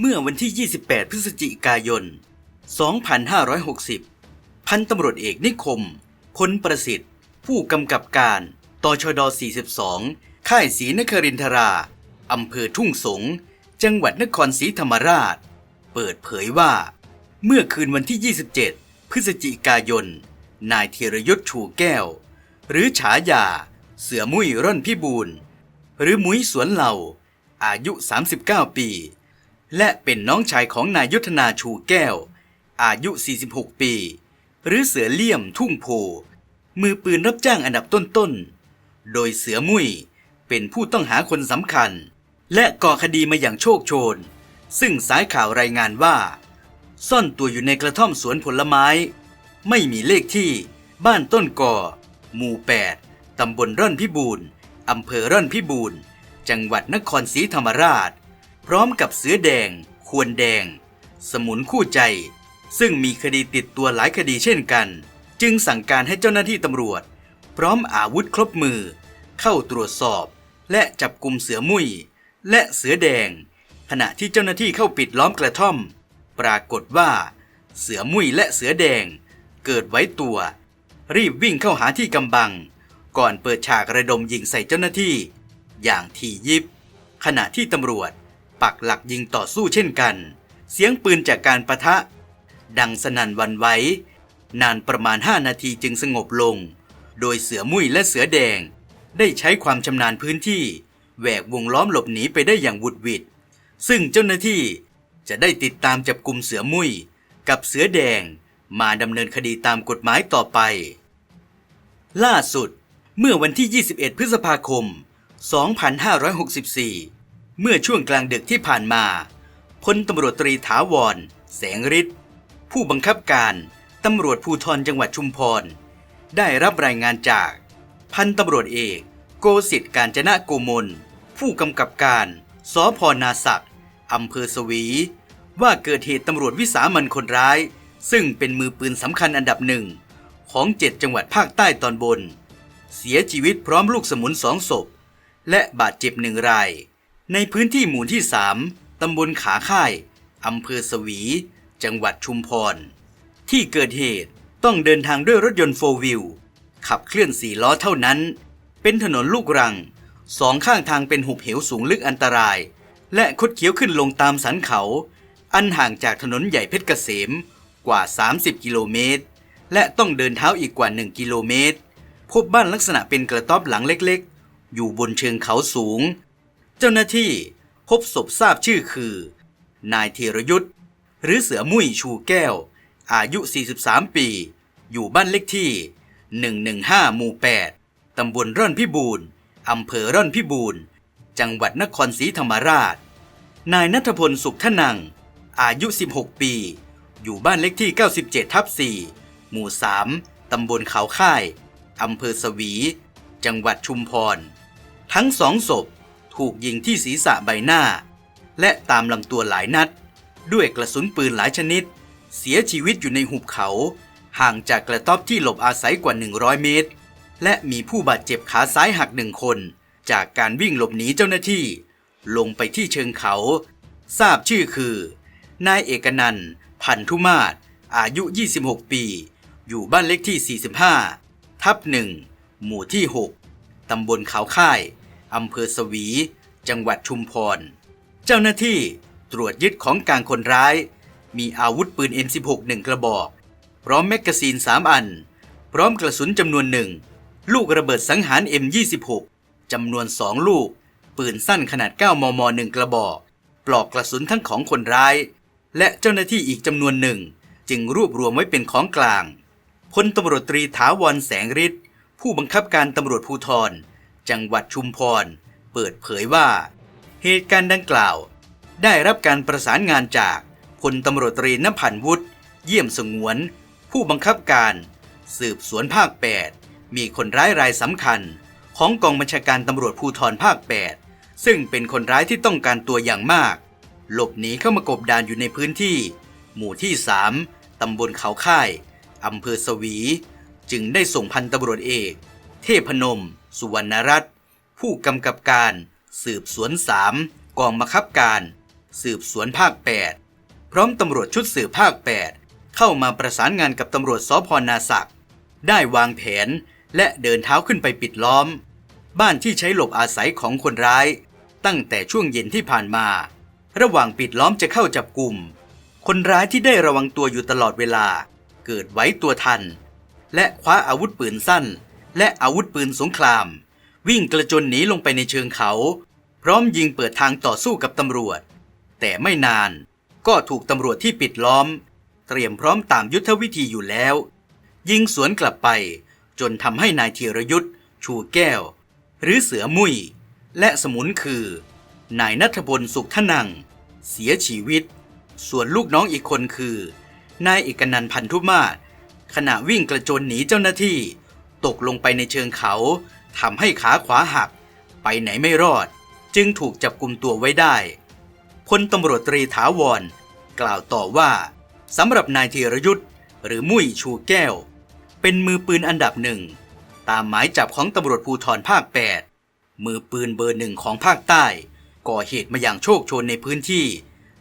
เมื่อวันที่ 28 พฤศจิกายน 2560 พันตำรวจเอกนิคม พลประสิทธิ์ ผู้กำกับการตชด 42 ค่ายศรีนครินทรา อำเภอทุ่งสง จังหวัดนครศรีธรรมราช เปิดเผยว่า เมื่อคืนวันที่ 27 พฤศจิกายน นายเทรยุทธ์ชูแก้ว หรือฉายา เสือมุ้ยร่อนพิบูลหรือมุ้ยสวนเหล่า อายุ 39 ปี และเป็นน้องชายของนายยุทธนาชูแก้ว อายุ 46 ปี หรือเสือเลี่ยมทุ่งโพ มือปืนรับจ้างอันดับต้นๆ โดยเสือมุ้ยเป็นผู้ต้องหาคนสำคัญ และก่อคดีมาอย่างโชคโชน ซึ่งสายข่าวรายงานว่า ซ่อนตัวอยู่ในกระท่อมสวนผลไม้ ไม่มีเลขที่ บ้านต้นก่อ หมู่ 8 ตำบลร่อนพิบูรณ์อำเภอร่อนพิบูรณ์ จังหวัดนครศรีธรรมราช พร้อมกับเสือแดง ควรแดง สมุนคู่ใจ ซึ่งมีคดีติดตัวหลายคดีเช่นกัน จึงสั่งการให้เจ้าหน้าที่ตำรวจ พร้อมอาวุธครบมือ เข้าตรวจสอบ และจับกลุ่มเสือมุ้ยและเสือแดง ขณะที่เจ้าหน้าที่เข้าปิดล้อมกระท่อม ปรากฏว่า เสือมุ้ยและเสือแดง เกิดไว้ตัว รีบวิ่งเข้าหาที่กำบัง ก่อนเปิดฉากระดมยิงใส่เจ้าหน้าที่ อย่างถี่ยิบ ขณะที่ตำรวจ ปักหลักยิงต่อสู้เช่นกัน เสียงปืนจากการประทะ ดังสนั่นวันไหว นานประมาณ 5 นาทีจึงสงบลง โดยเสือมุ้ยและเสือแดง ได้ใช้ความชำนาญพื้นที่แหวกวงล้อมหลบหนีไปได้อย่างวุดวิดซึ่งเจ้าหน้าที่จะได้ติดตามจับกลุ่มเสือมุ้ยกับเสือแดงมาดำเนินคดีตามกฎหมายต่อไป ล่าสุดเมื่อวันที่ 21 พฤษภาคม 2564 เมื่อช่วงกลางดึกที่ผ่านมาพลตำรวจตรีถาวร แสงฤทธิ์ผู้บังคับการตำรวจภูธรจังหวัดชุมพร ได้รับรายงานจาก พันตำรวจเอก โกสิทธิ์การจนะโกมล ผู้กำกับการสพนาศักอำเภอสวี ว่าเกิดเหตุตำรวจวิสามันคนร้าย ซึ่งเป็นมือปืนสำคัญอันดับหนึ่ง ของเจ็ดจังหวัดภาคใต้ตอนบน เสียชีวิตพร้อมลูกสมุนสองศพ และบาดเจ็บหนึ่งราย ในพื้นที่หมู่ที่สามตำบลขาค่าย อำเภอสวี จังหวัดชุมพร ที่เกิดเหตุต้องเดินทางด้วยรถยนต์โฟวิลขับเคลื่อนสี่ล้อเท่านั้น เป็นถนนลูกรัง สองข้างทางเป็นหุบเหวสูงลึกอันตราย และคดเคี้ยวขึ้นลงตามสันเขา อันห่างจากถนนใหญ่เพชรเกษมกว่า 30 กิโลเมตร และต้องเดินเท้าอีกกว่า 1 กิโลเมตร พบบ้านลักษณะเป็นกระต๊อบหลังเล็กๆ อยู่บนเชิงเขาสูง เจ้าหน้าที่พบศพทราบชื่อคือ นายธีรยุทธ์หรือเสือมุ้ยชูแก้ว อายุ 43 ปี อยู่บ้านเลขที่ 115 หมู่ 8 ตำบลร่อนพิบูรณ์อำเภอร่อนพิบูรณ์ จังหวัดนครศรีธรรมราช นายนัทพลสุขทนัง อายุ 16 ปี อยู่บ้านเลขที่ 97 ทับ 4 หมู่ 3 ตำบลเขาค่าย อำเภอสวี จังหวัดชุมพร ทั้งสองศพ ถูกยิงที่ศีรษะใบหน้า และตามลำตัวหลายนัด ด้วยกระสุนปืนหลายชนิด เสียชีวิตอยู่ในหุบเขา ห่างจากกระต๊อบที่หลบอาศัยกว่า 100 เมตร และมีผู้บาดเจ็บขาซ้ายหักหนึ่งคน จากการวิ่งหลบหนีเจ้าหน้าที่ ลงไปที่เชิงเขา ทราบชื่อคือนายเอกนันพันธุมาศอายุ 26 ปี อยู่บ้านเลขที่ 45 ทับหนึ่งหมู่ที่ 6 ตำบลเขาค่าย อำเภอสวี จังหวัดชุมพร เจ้าหน้าที่ตรวจยึดของกลางคนร้าย มีอาวุธปืน M16 หนึ่งกระบอก พร้อมแมกกาซีน 3 อัน พร้อมกระสุนจำนวนหนึ่ง ลูกระเบิดสังหาร M26 จำนวน 2 ลูก ปืนสั้นขนาด 9 มม 1 กระบอก ปลอกกระสุนทั้งของคนร้าย และเจ้าหน้าที่อีกจำนวนหนึ่ง จึงรวบรวมไว้เป็นของกลางพลตำรวจตรีถาวรแสงฤทธิ์ผู้บังคับการตำรวจภูธร จังหวัดชุมพร เปิดเผยว่า เหตุการณ์ดังกล่าว ได้รับการประสานงานจากพลตำรวจตรีนพันวุฒิเยี่ยมสงวน ผู้บังคับการ สืบสวนภาค 8 มีคนร้ายรายสำคัญ ของกองบัญชาการตำรวจภูธรภาค 8 ซึ่งเป็นคนร้ายที่ต้องการตัวอย่างมาก หลบหนีเข้ามากบดานอยู่ในพื้นที่ หมู่ที่ 3ตำบลเขาค่ายอำเภอสวี จึงได้ส่งพันตำรวจเอก เทพนม สุวรรณรัตน์ ผู้กำกับการสืบสวน 3 กองบังคับการ สืบสวนภาค 8 พร้อมตำรวจชุดสืบภาค 8 เข้ามาประสานงานกับตำรวจสพนาศักได้วางแผนและเดินเท้าขึ้นไปปิดล้อม บ้านที่ใช้หลบอาศัยของคนร้าย ตั้งแต่ช่วงเย็นที่ผ่านมา ระหว่างปิดล้อมจะเข้าจับกลุ่ม คนร้ายที่ได้ระวังตัวอยู่ตลอดเวลา เกิดไว้ตัวทัน และคว้าอาวุธปืนสั้น และอาวุธปืนสงคราม วิ่งกระโจนหนีลงไปในเชิงเขา พร้อมยิงเปิดทางต่อสู้กับตำรวจ แต่ไม่นานก็ถูกตำรวจที่ปิดล้อม เตรียมพร้อมตามยุทธวิธีอยู่แล้ว ยิงสวนกลับไป จนทำให้นายธีรยุทธ์ ชูแก้ว หรือเสือมุยและสมุนคือ นายนัทพลสุขทนัง เสียชีวิต ส่วนลูกน้องอีกคนคือ นายเอกนันพันธุมาศขณะวิ่งกระโจนหนีเจ้าหน้าที่ ตกลงไปในเชิงเขาทำให้ขาขวาหัก ไปไหนไม่รอด จึงถูกจับกลุ่มตัวไว้ได้พลตำรวจตรีถาวร กล่าวต่อว่าสำหรับนายธีรยุทธ์หรือมุ้ยชูแก้ว เป็นมือปืนอันดับหนึ่ง ตามหมายจับของตำรวจภูธรภาค 8 มือปืนเบอร์หนึ่งของภาคใต้ ก่อเหตุมาอย่างโชคชนในพื้นที่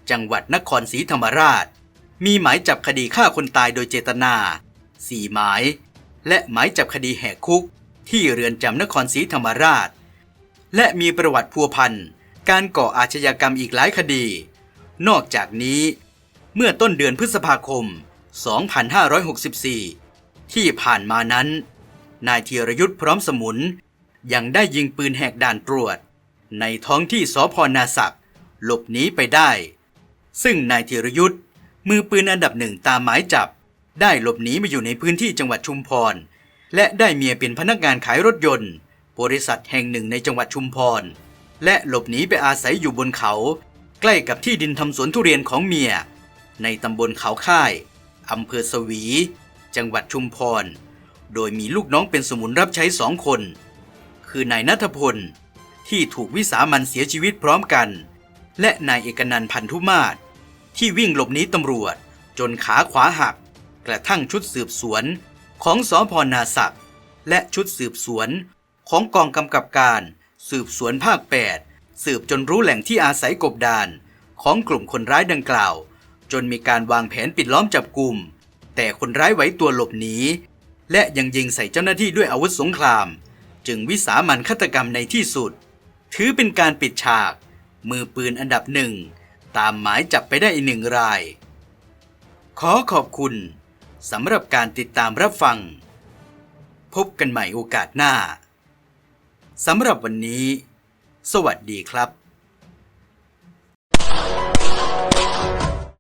จังหวัดนครศรีธรรมราช มีหมายจับคดีฆ่าคนตายโดยเจตนา4หมาย และหมายจับคดีแหกคุก ที่เรือนจำนครศรีธรรมราช และมีประวัติพัวพันการก่ออาชญากรรมอีกหลายคดี นอกจากนี้ เมื่อต้นเดือนพฤษภาคม 2564 ที่ผ่านมานั้น นายธีรยุทธ์พร้อมสมุน ยังได้ยิงปืนแหกด่านตรวจ ในท้องที่สพนาศักหลบหนีไปได้ ซึ่งนายธีรยุทธ์มือปืนอันดับหนึ่งตามหมายจับ ได้หลบหนีมาอยู่ในพื้นที่จังหวัดชุมพร และได้เมียเป็นพนักงานขายรถยนต์ บริษัทแห่งหนึ่งในจังหวัดชุมพร และหลบหนีไปอาศัยอยู่บนเขา ใกล้กับที่ดินทำสวนทุเรียนของเมีย ในตำบลเขาค่ายอำเภอสวี จังหวัดชุมพร โดยมีลูกน้องเป็นสมุนรับใช้สองคน คือนายนัทพล ที่ถูกวิสามันเสียชีวิตพร้อมกัน และนายเอกนันพันธุมาศที่วิ่งหลบหนีตำรวจ จนขาขวาหัก กระทั่งชุดสืบสวนของสพนาศักและชุดสืบสวนของกองกำกับการ สืบสวนภาค 8 สืบจนรู้แหล่งที่อาศัยกบดาน ของกลุ่มคนร้ายดังกล่าว จนมีการวางแผนปิดล้อมจับกลุ่ม แต่คนร้ายไหวตัวหลบหนี และยังยิงใส่เจ้าหน้าที่ด้วยอาวุธสงคราม จึงวิสามันฆาตกรรมในที่สุด ถือเป็นการปิดฉาก มือปืนอันดับหนึ่ง ตามหมายจับไปได้อีกหนึ่งราย ขอขอบคุณ สำหรับการติดตามรับฟัง พบกันใหม่โอกาสหน้า สำหรับวันนี้ สวัสดีครับ